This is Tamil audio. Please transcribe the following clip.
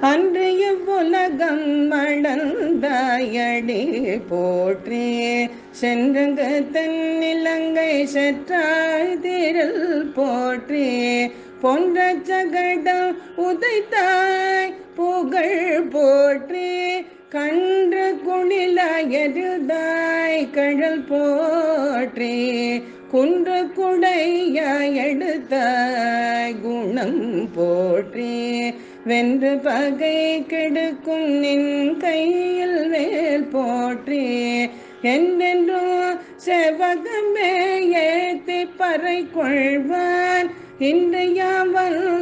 அன்றைய உலகம் மடந்தாயடி போற்றே. சென்றங்க தென்னிலங்கை செற்றாய் திரள் போற்றே. பொன்ற சகடம் உதைத்தாய் புகழ் போற்றே. கன்று குணிலாயருதாய் கழல் போற்றே குன்று குடையாய் எடுத்தாய் குணம் போற்றே. வென்று பகை கெடுக்கும் நின் கையில் வேல் போற்றே. என்றென்றும் செவகமே ஏத்தி பறை கொள்வான் இன்று யாவல்